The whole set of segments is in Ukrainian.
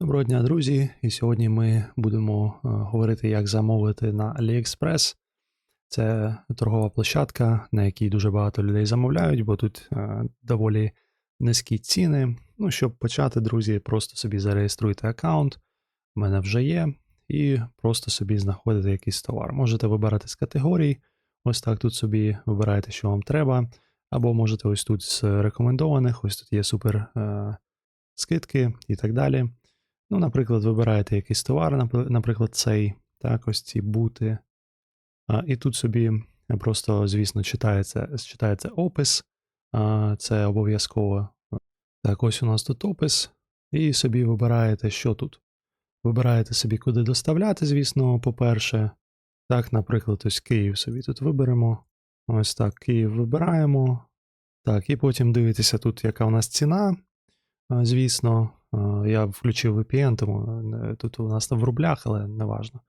Доброго дня, друзі! І сьогодні ми будемо е, говорити, як замовити на AliExpress. Це торгова площадка, на якій дуже багато людей замовляють, бо тут е, доволі низькі ціни. Ну, щоб почати, друзі, просто собі зареєструйте аккаунт. У мене вже є, і просто собі знаходите якийсь товар. Можете вибирати з категорій. Ось так тут собі вибираєте, що вам треба. Або можете ось тут з рекомендованих, ось тут є супер е, скидки і так далі. Ну, наприклад, вибираєте якийсь товар, наприклад, цей, так, ось ці бути. А, і тут собі просто, звісно, читається, читається опис. А, це обов'язково. Так, ось у нас тут опис. І собі вибираєте, що тут. Вибираєте собі, куди доставляти, звісно, по-перше. Так, наприклад, ось Київ собі тут виберемо. Ось так, Київ вибираємо. Так, і потім дивитеся тут, яка у нас ціна. А, Звісно, а, я включив VPN, тому е, тут у нас в рублях, але не важно.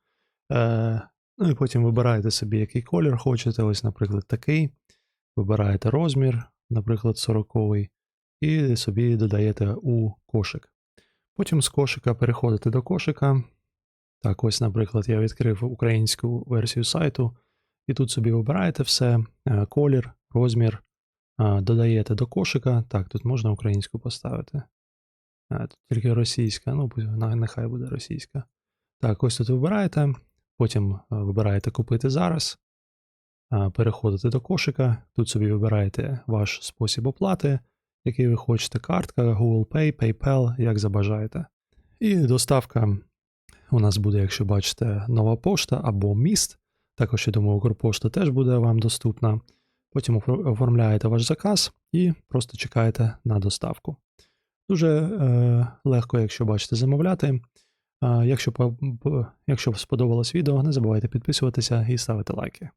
Е, ну і потім вибираєте собі, який колір хочете. Ось, наприклад, такий. Вибираєте розмір, наприклад, 40 і собі додаєте у кошик. Потім з кошика переходите до кошика. Так, ось, наприклад, я відкрив українську версію сайту, і тут собі вибираєте все: е, колір, розмір, додаєте до кошика. Так, тут можна українську поставити. Тут тільки російська, ну нехай буде російська. Так, ось тут вибираєте, потім е, вибираєте купити зараз. Переходите до кошика. Тут собі вибираєте ваш спосіб оплати, який ви хочете, картка, Google Pay, PayPal, як забажаєте. І доставка у нас буде, якщо бачите, нова пошта або міст. Також, я думаю, Укрпошта теж буде вам доступна. Потім оформляєте ваш заказ і просто чекаєте на доставку. Дуже е, легко, якщо бачите, замовляти. А, якщо, якщо сподобалось відео, не забувайте підписуватися і ставити лайки.